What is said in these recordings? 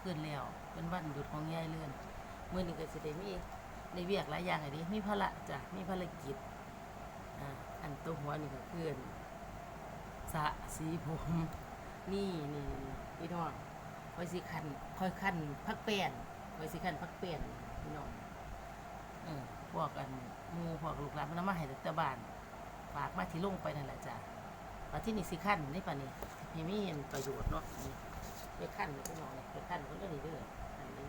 คืนแล้วเป็นวันหยุดของยายเลื่อนเมื้อนี้ก็สิได้มีในเวียกหลายอย่างไอ้ดิมีภาระจ้ะมีภารกิจอ่าอันตัวหัวนี่ก็คืออันสะสีผมนี่นี่นี่พี่น้องคอยสิคันคอยคันพักแป้นคอยสิคันพักแป้นพี่น้องเออพวกกันมูพวกลูกหลานมันมาให้แต่บ้านฝากมาที่ลงไปนั่นแหละจ้ะว่าที่นี่สิขั้นนี่ป่ะนี่ให้มีเห็นประโยชน์เนาะ นี่ไปขั้นเลยพี่น้องนี่ไปขั้นคนก็เรื่องนี้ด้ออันนี้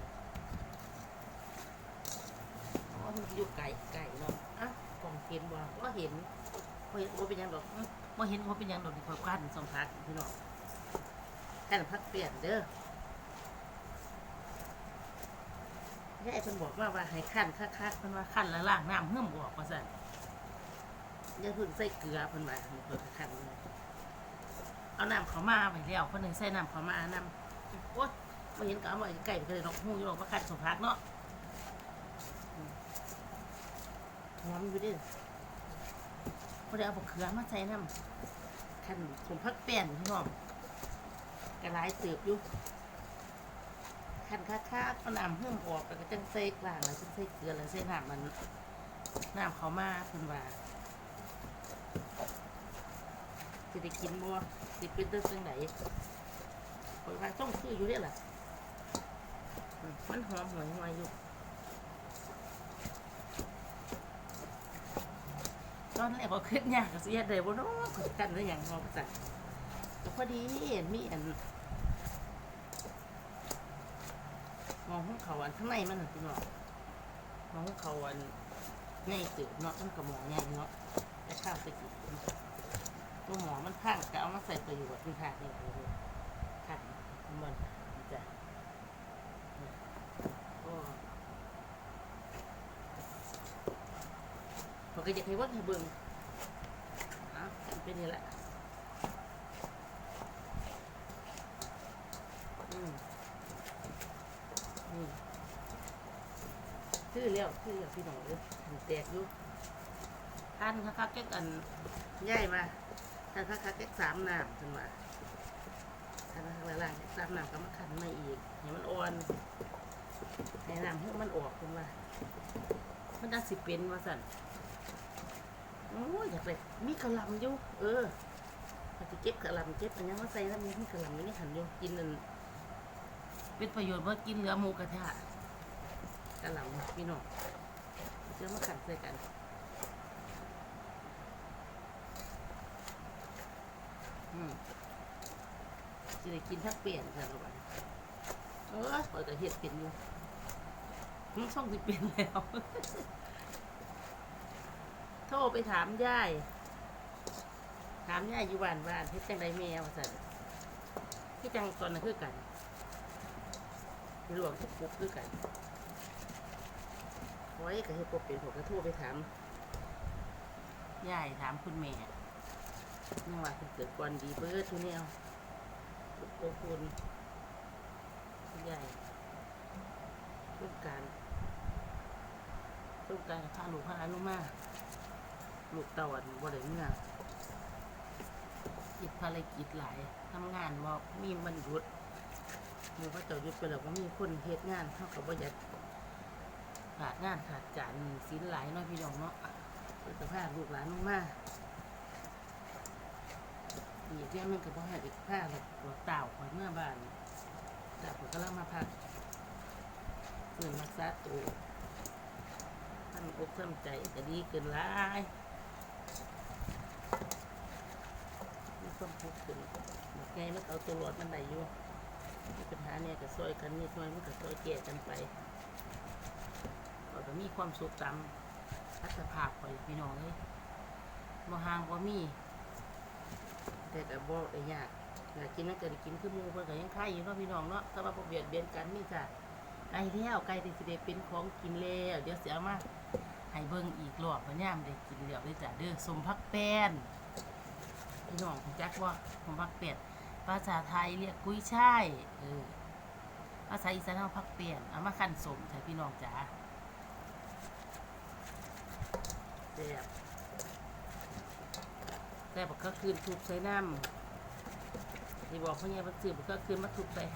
อ๋อมันอยู่ไก่ไก่เนาะอะกล่องเห็นบ่ว่าเห็นว่าเห็นว่าเป็นยังดอกอื้อว่าเห็นว่าเป็นยังดอกที่คอยขั้นสองพักพี่น้องขั้นพักเปลี่ยนเด้อยายเพิ่นบอกว่าว่าให้ขั้นคักๆเพิ่นว่าขั้นล้วล้างน้ำเพิ่มออกว่าซั่นอย่าเพิ่งใส่เกลือเพิ่นว่าให้เพิ่นขั้นเลยเอาน้ำเขามาไปแล้วคนหนึ่งใส่น้ำเขามาน้ำ โอ๊ยมาเห็นก็เอามาไก่ไปเลยดอกหูยู่ดอกประคันสมพักเนาะหอมอยู่ดิพอได้เอาบักเขือมาใส่น้ำขันสมพักแป้นพี่น้องกระไรเติบอยู่ขันค่าๆเอาน้ำเพิ่มออกแล้วก็จังใส่กลางแล้วจังใส่เกลือแล้วใส่น้ำมันน้ำเขามาเพิ่นว่าสิได้กินบ่สิเป็นเรื่องจังได ข่อยว่าต้องซื้ออยู่เด้ล่ะอืมมันหอมหวยหวยอยู่ ตอนแรกก็คิดยากก็สิเดได้บ่เนาะก็กันได้หยังเนาะจังก็พอดีเห็นมีอันมองของเขาอันข้างในมันน่ะพี่น้องหมองของเขาอันใหญ่เติบเนาะมันก็หมองใหญ่เนาะแต่ข้าวตะกี้ตัวหมอมันพังก็เอามาใส่ประโยชน์ที่ค่ะนี่ ขันมันจะโอ้ผมก็อยากให้ว่าให้เบิ่งเอะเป็นนี่แหละอืมนี่ซื้อแล้วซื้อแล้วพี่น้องเลยแตกอยู่ท่านคักๆแก๊กอันใหญ่มาถ้านคักคักแค่สามน้ำขึ้นมา ถ้าคักละลายสามน้ำก็มาขันมาอีกให้มันอ่อนให้น้ำให้มันออกขึ้นมามันน่าสิเป็นว่าสั่นโอ้ยอยากไปมีกระลำอยู่เออปฏิเก็บกระลำเก็บอันยังว่าใส่แล้วมีมีกระลำอยู่ในขันอยู่กินนั่นเป็นประโยชน์ว่ากินเหลือหมูกระทะกระลำพี่น้องเชื่อมาขันใส่กันอืม จะได้กินทักเปลี่ยนค่ะลูกอะเออเปิดแต่เห็ดเป็นอยู่มันช่องสิเป็นแล้ว โทรไปถามยาย ถามยายอยู่บ้านบ้านเฮ็ดจังไดแมวสันที่จังตอนนั้นคือกันหลวงทุกปุ๊กคือกันไว้กับเฮ็ดปกเป็นผมก็โทรไปถามยายถามคุณแม่นี่ว่าคุณเกิดก่อนดีเบิร์ดทุกแนว โอ้คุณใหญ่ต้นการต้นการพาลูกพาลานมาลูกต่าอันบ่ได้เมื่อกิจภารกิจหลายทำงานว่มีมันหยุดมูพระเจ้าหยุดไปแล้วก็มีคนเฮ็ดงานเท่ากับว่าอยากขาดงานขาดกานสินหลายเนาะพี่น้องเนาะเพิ่นก็พาลูกหลานลงมาก เรื่องหนึงก็บ่ให้อีกผ้าหรอกตัวเต่าของเมื่อบ้านแต่ผมก็เล่ามาพักฝืนรักษาตัวท่านอกท่านใจจะดีเกินหลายมีความทุกข์ขึ้นบอกไงมันเอาตัวรอดมันได้อยู่มีปัญหาเนี่ยก็ซอยกันนิดหน่อยมันก็ซอยแก่กันไปเราก็มีความสุขตามอัตภาพไปพี่น้องเลยบ่ห่างบ่มี แต่ก็บ่ได้ยากอยากกินนั่นก็ได้กินคือหมูเพิ่นก็ยังขายอยู่เนาะพี่น้องเนาะถ้าว่าบ่เบียดเบียนกันนี่จ้ะไก่แล้วไก่ที่สิได้เป็นของกินแล้วเดี๋ยวสิเอามาให้เบิ่งอีกรอบว่ายามได้กินแล้วเด้จ้ะเด้อสมพักแป้นพี่น้องจักบ่าสมพักแป้นภาษาไทยเรียกกุ้ยช่ายเออภาษาอีสานเอาพักแป้นเอามาคั่นสมใช่พี่น้องจ๋าแซ่บ แต่บักก็คืนทุบใส่น้ำที่บอกพ่อเนี่ยมันซื้อบักก็คืนมาทุบใส่ให